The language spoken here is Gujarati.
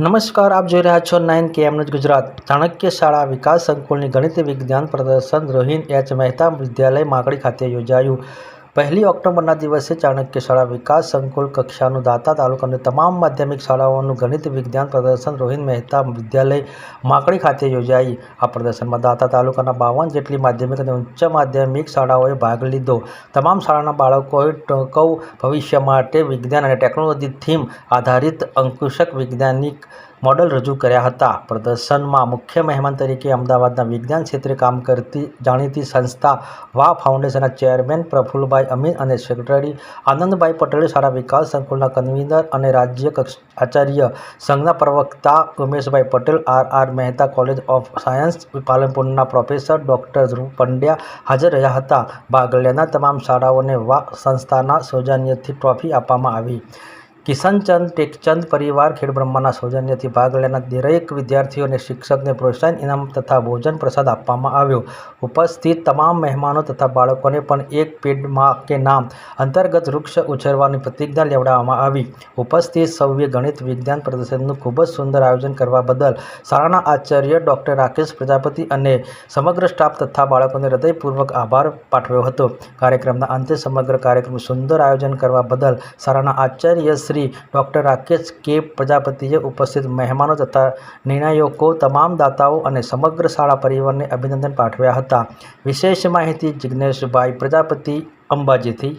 નમસ્કાર, આપ જોઈ રહ્યા છો નાઇન કે કેએમનું ગુજરાત. ચાણક્ય શાળા વિકાસ સંકુલની ગણિત વિજ્ઞાન પ્રદર્શન રોહિન એચ મહેતા વિદ્યાલય માકડી ખાતે યોજાયું. પહેલી ઓક્ટોબરના દિવસે ચાણક્ય શાળા વિકાસ સંકુલ કક્ષાનું દાતા તાલુકાની તમામ માધ્યમિક શાળાઓનું ગણિત વિજ્ઞાન પ્રદર્શન રોહિન મહેતા વિદ્યાલય માકડી ખાતે યોજાઈ. આ પ્રદર્શનમાં દાતા તાલુકાના બાવન જેટલી માધ્યમિક અને ઉચ્ચ માધ્યમિક શાળાઓએ ભાગ લીધો. તમામ શાળાના બાળકોએ ટકાઉ ભવિષ્ય માટે વિજ્ઞાન અને ટેકનોલોજી થીમ આધારિત અંકુશક વૈજ્ઞાનિક મોડલ રજૂ કર્યા હતા. પ્રદર્શનમાં મુખ્ય મહેમાન તરીકે અમદાવાદના વિજ્ઞાન ક્ષેત્રે કામ કરતી જાણીતી સંસ્થા વા ફાઉન્ડેશનના ચેરમેન પ્રફુલ્લભાઈ અમીન અને સેક્રેટરી આનંદભાઈ પટેલ શાળા વિકાસ સંકુલના કન્વીનર અને રાજ્ય આચાર્ય સંઘના પ્રવક્તા Umeshbhai Patel, R R Mehta college of science, પાલનપુરના professor doctor Dhruv Pandya હાજર રહ્યા હતા. ભાગ લેનાર તમામ શાળાઓને વા સંસ્થાના સૌજન્યથી ટ્રોફી આપવામાં આવી. કિશનચંદ ટેકચંદ પરિવાર ખેડબ્રહ્માના સૌજન્યથી ભાગ લેનાર દરેક વિદ્યાર્થીઓ અને શિક્ષકને પ્રોત્સાહન, ઇનામ તથા ભોજન પ્રસાદ આપવામાં આવ્યો. ઉપસ્થિત તમામ મહેમાનો તથા બાળકોને પણ એક પેડમાં કે નામ અંતર્ગત વૃક્ષ ઉછેરવાની પ્રતિજ્ઞા લેવડાવવામાં આવી. ઉપસ્થિત સૌએ ગણિત, વિજ્ઞાન પ્રદર્શનનું ખૂબ જ સુંદર આયોજન કરવા બદલ શાળાના આચાર્ય ડૉક્ટર રાકેશ પ્રજાપતિ અને સમગ્ર સ્ટાફ તથા બાળકોને હૃદયપૂર્વક આભાર પાઠવ્યો હતો. કાર્યક્રમના અંતે સમગ્ર કાર્યક્રમ સુંદર આયોજન કરવા બદલ શાળાના આચાર્ય શ્રી ડૉક્ટર રાકેશ કે પ્રજાપતિએ ઉપસ્થિત મહેમાનો તથા નિર્ણાયકો, તમામ દાતાઓ અને સમગ્ર શાળા પરિવારને અભિનંદન પાઠવ્યા હતા. વિશેષ માહિતી જિજ્ઞેશભાઈ પ્રજાપતિ અંબાજીથી.